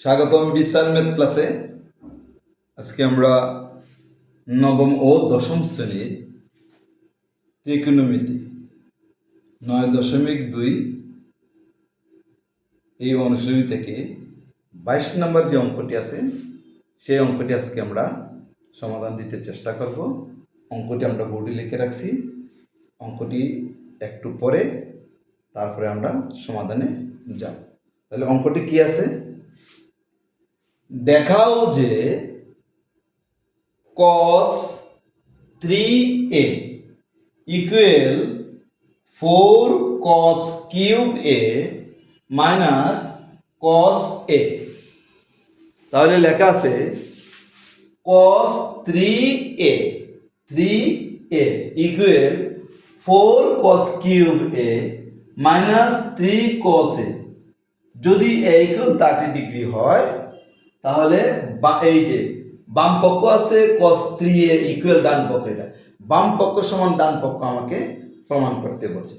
স্বাগতম ম্যাথ ক্লাসে। আজকে আমরা নবম ও দশম শ্রেণির ত্রিকোণমিতি, নয় দশমিক দুই এই অনুশ্রেণী থেকে বাইশ নম্বর যে অঙ্কটি আছে, সেই অঙ্কটি আজকে আমরা সমাধান দিতে চেষ্টা করব। অঙ্কটি আমরা বোর্ডে লিখে রাখছি। অঙ্কটি একটু পরে, তারপরে আমরা সমাধানে যাব। তাহলে অঙ্কটি কি আছে? দেখাও যে cos 3a equal 4 cos cube a minus cos a তাহলে লেখা আছে cos three a three a equal four cos cube a minus 3 cos a যদি a ইকুয়াল থার্টি ডিগ্রি হয় তাহলে এই যে বাম পক্ষ আছে, cos 3a ইকুয়াল ডান পক্ষ এটা। বাম পক্ষ সমান ডান পক্ষ আমাকে প্রমাণ করতে বলছে।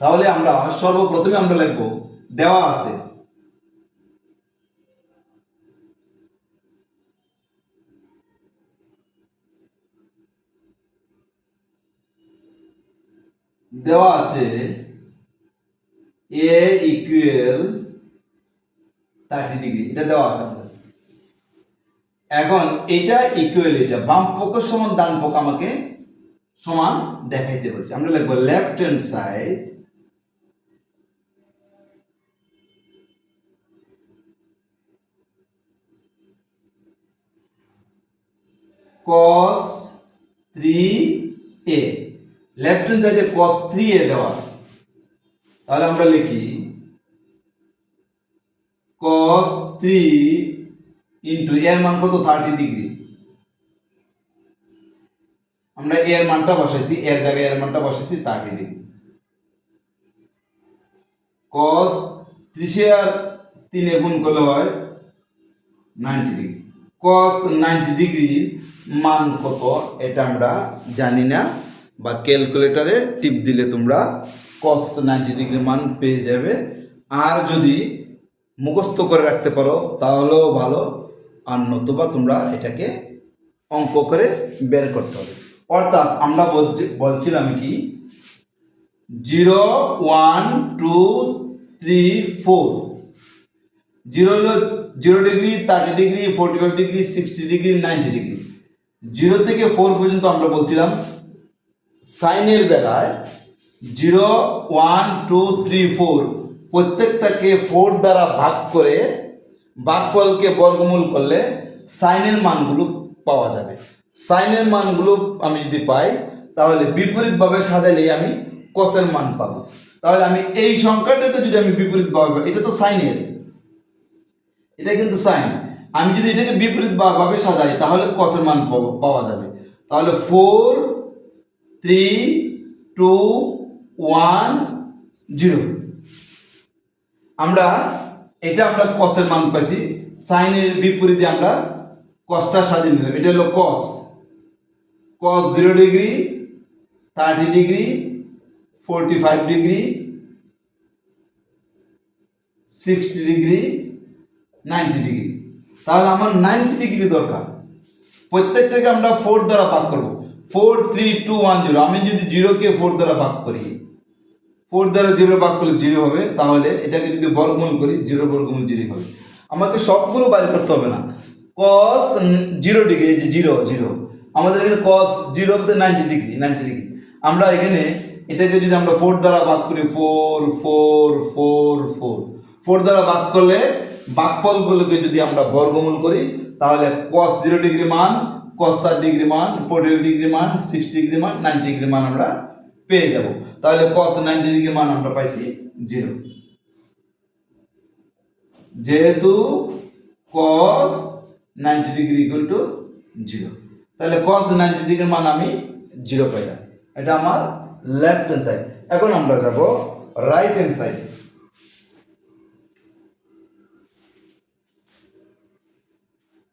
তাহলে আমরা সর্বপ্রথমে আমরা লিখব, দেওয়া আছে। দেওয়া আছে এ ইকুয়াল থার্টি ডিগ্রি এটা দেওয়া আছে আমাদের। এখন এটা ইকুয়াল এটা, বাম পক্ষ সমান ডান পক্ষ আমাকে সমান দেখাইতে বলছে। আমরা লিখব left hand side cos 3a left hand সাইডে cos 3a দেওয়া আছে। তাহলে আমরা লিখি cos 3 ইন্টু এর মান কত? থার্টি ডিগ্রি আমরা এর মানটা বসাইছি এর জায়গায় এর মানটা বসাইছি থার্টি ডিগ্রি কস ত্রিশে আর তিনে গুণ করলে হয় নাইনটি ডিগ্রি কস নাইনটি ডিগ্রির মান কত? এটা আমরা জানি না, বা ক্যালকুলেটরে টিপ দিলে তোমরা কস নাইনটি ডিগ্রি মান পেয়ে যাবে। আর যদি মুখস্থ করে রাখতে পারো, তাহলেও ভালো। আর নতুবা তোমরা এটাকে অঙ্ক করে বের করতে হবে। অর্থাৎ আমরা বলছি, বলছিলাম কি? Zero, one, two, three, four. Zero হলো zero degree thirty degree, forty five degree, sixty degree, ninety degree. Zero থেকে ফোর পর্যন্ত আমরা বলছিলাম, সাইনের বেলায় zero, one, two, three, four প্রত্যেকটাকে four দ্বারা ভাগ করে ভাগফলকে বর্গমূল করলে সাইনের মানগুলো পাওয়া যাবে। সাইনের মানগুলো আমি যদি পাই তাহলে বিপরীতভাবে সাজালেই আমি কসের মান পাবো। তাহলে আমি এই সংখ্যাটাকে যদি আমি বিপরীতভাবে পাই, এটা তো সাইনের। এটা কিন্তু সাইন। আমি যদি এটাকে বিপরীতভাবে সাজাই তাহলে কসের মান পাওয়া যাবে। তাহলে four three two one zero আমরা এটা আমরা কসের মান পাইছি। সাইনের বিপরীতে আমরা কসটা সাজিয়ে নিলাম। এটা হলো cos cos zero degree thirty degree forty five degree sixty degree ninety degree তাহলে আমার নাইনটি ডিগ্রি দরকার। প্রত্যেকটাকে আমরা ফোর দ্বারা ভাগ করব। Four three two one zero আমি যদি জিরোকে ফোর দ্বারা ভাগ করি ফোর দ্বারা জিরো ভাগ করলে জিরো হবে, তাহলে এটাকে যদি বর্গমূল করি জিরো বর্গমূল জিরো হবে। আমাকে সবগুলো বাইর করতে হবে না। কস জিরো ডিগ্রি, এই যে জিরো জিরো আমাদের এখানে cos zero of ninety degree ninety degree. আমরা এখানে এটাকে যদি আমরা ফোর দ্বারা ভাগ করি four four four four four দ্বারা ভাগ করলে ভাগফলগুলোকে যদি আমরা বর্গমূল করি, তাহলে কস জিরো ডিগ্রি মান কস ষাট ডিগ্রি মান ফোর্টি ডিগ্রি মান সিক্স ডিগ্রি মান নাইনটি ডিগ্রি মান আমরা পেয়ে যাব। তাহলে কস নাইনটি ডিগ্রি মান আমরা পাইছি জিরো যেহেতু cos ninety degree equal to zero তাহলে কস নাইনটি ডিগ্রির মান আমি জিরো পাইলাম। এটা আমার লেফট হ্যান্ড সাইড এখন আমরা যাব রাইট হ্যান্ড সাইড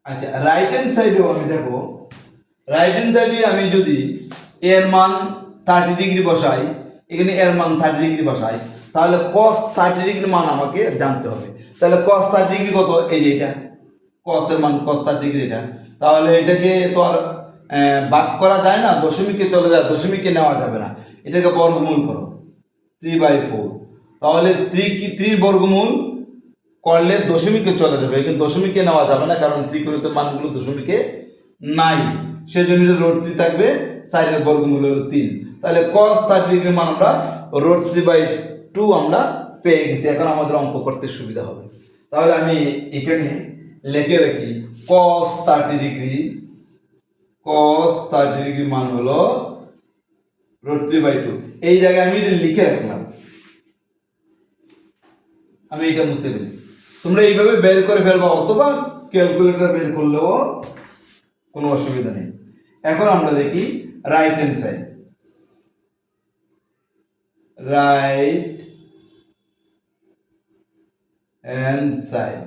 আচ্ছা রাইট হ্যান্ড সাইডেও আমি দেখো। রাইট হ্যান্ড সাইডে আমি যদি এর মান থার্টি ডিগ্রি বসাই এখানে এর মান থার্টি ডিগ্রি বসাই, তাহলে কস থার্টি ডিগ্রি মান আমাকে জানতে হবে। তাহলে কস থার্টি ডিগ্রি কত? এই যে এটা। কসের মান কস থার্টি ডিগ্রি এটা। তাহলে এটাকে তো আর ভাগ করা যায় না, দশমিকে চলে যায়, দশমিকে নেওয়া যাবে না। এটাকে বর্গমূল করো থ্রি বাই ফোর তাহলে থ্রি কি থ্রির বর্গমূল করলে দশমিকে চলে যাবে। কিন্তু দশমিকে নেওয়া যাবে না, কারণ ত্রিকোণিতের মানগুলো দশমিকে নাই। সেজন্য রোড থ্রি থাকবে সাইডের বর্গমূল হলো তিন। তাহলে কস থার্টি ডিগ্রির মান আমরা রোড থ্রি বাই টু আমরা পেয়ে গেছি। এখন আমাদের অঙ্ক করতে সুবিধা হবে। তাহলে আমি এখানে লিখে রাখি cos thirty degree cos thirty degree মান হলো রোড থ্রি বাই টু। এই জায়গায় আমি লিখে রাখলাম। আমি এটা মুছে ফেলি তোমরা এইভাবে বের করে ফেলবা অথবা ক্যালকুলেটর বের করলেও কোনো অসুবিধা নেই। এখন আমরা দেখি right hand side right hand side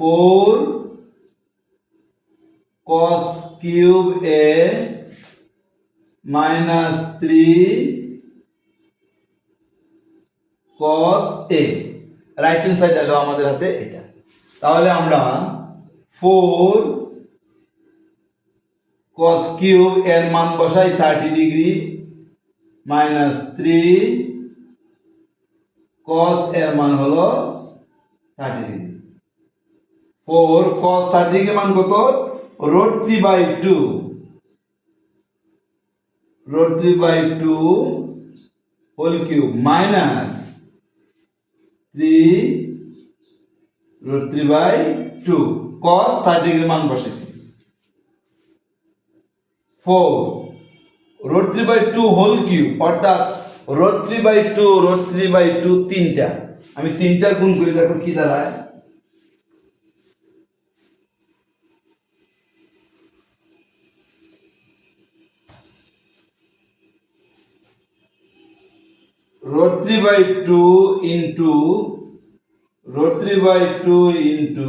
four cos cube a minus three cos a. Right hand side হলো আমাদের হাতে এটা। তাহলে আমরা ফোর cos কিউব এর মান বসাই thirty degree minus three cos এর মান হলো thirty degree four cos thirty degree মান কত? Root three by two root three by two whole cube minus three root three by two cos thirty degree মান বসেছি four root three by two whole cube, অর্থাৎ root three by two root three by two তিনটা। আমি তিনটা গুণ করি দেখো কি দাঁড়ায়। root 3 by 2 into root 3 by 2 into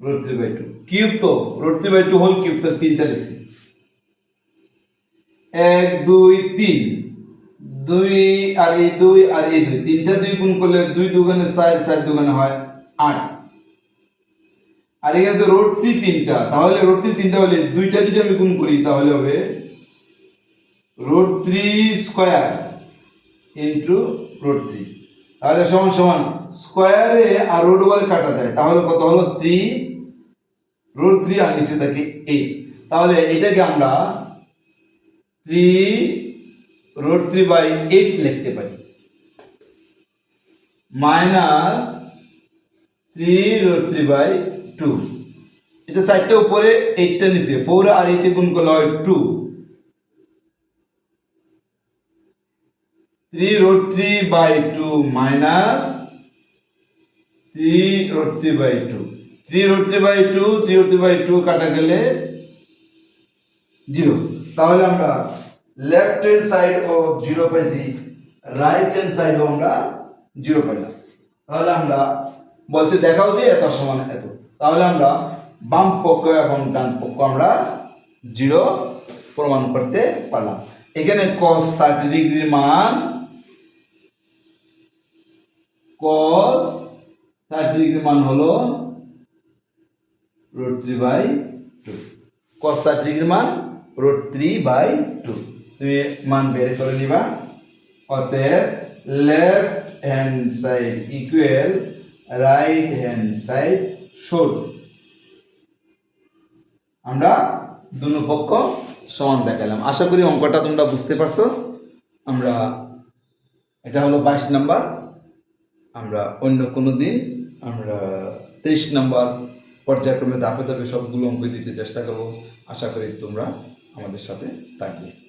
root 3 by 2 cube তো root 3 by 2 হোল কিউব তো তিনটা লিখছি। এক, দুই, তিন। দুই আর এই দুই আর এই দুই। তিনটা দুই গুণ করলে দুই দুগুণে চার চার দুগুণে হয় আট। আর এখানে রোড থ্রি তিনটা, তাহলে রোড থ্রি তিনটা হলে দুইটা যদি আমি গুণ করি, তাহলে হবে root three square into root three তাহলে সমান সমান স্কোয়ারে আর রোড ওয়ালে কাটা যায়। তাহলে কত হলো? থ্রি রোড থ্রি আর নিচে থাকে এইট তাহলে এটাকে আমরা three root three by eight লিখতে পারি। Minus three root three by two. এটা সাইডটা উপরে, এইটটা নিচে। ফোর আর এইটে গুণ করলে হয় two. Three root three by two minus three root three by two. Three root three by two three root three by two কাটা গেলে জিরো। তাহলে আমরা লেফট হ্যান্ড সাইড ও জিরো পাইছি রাইট হ্যান্ড সাইডও আমরা জিরো পাইলাম। তাহলে আমরা বলছি দেখাও যে এত সমান এত। তাহলে আমরা বাম পক্ষ এবং ডান পক্ষ আমরা জিরো প্রমাণ করতে পারলাম। এখানে কস থার্টি ডিগ্রির মান কস থার্টি ডিগ্রির মান হলো root three by two cos thirty ডিগ্রির মান রুট থ্রি বাই টু তুমি মান বের করে নিবা। অতএব left hand side equal right hand side should আমরা দুনো পক্ষ সমান দেখালাম আশা করি অঙ্কটা তোমরা বুঝতে পারছ। আমরা এটা হলো বাইশ নাম্বার। আমরা অন্য কোনো দিন আমরা তেইশ নাম্বার পর্যায়ক্রমে ধাপে ধাপে সবগুলো অঙ্ক দিতে চেষ্টা করব। আশা করি তোমরা আমাদের সাথে থাকবে।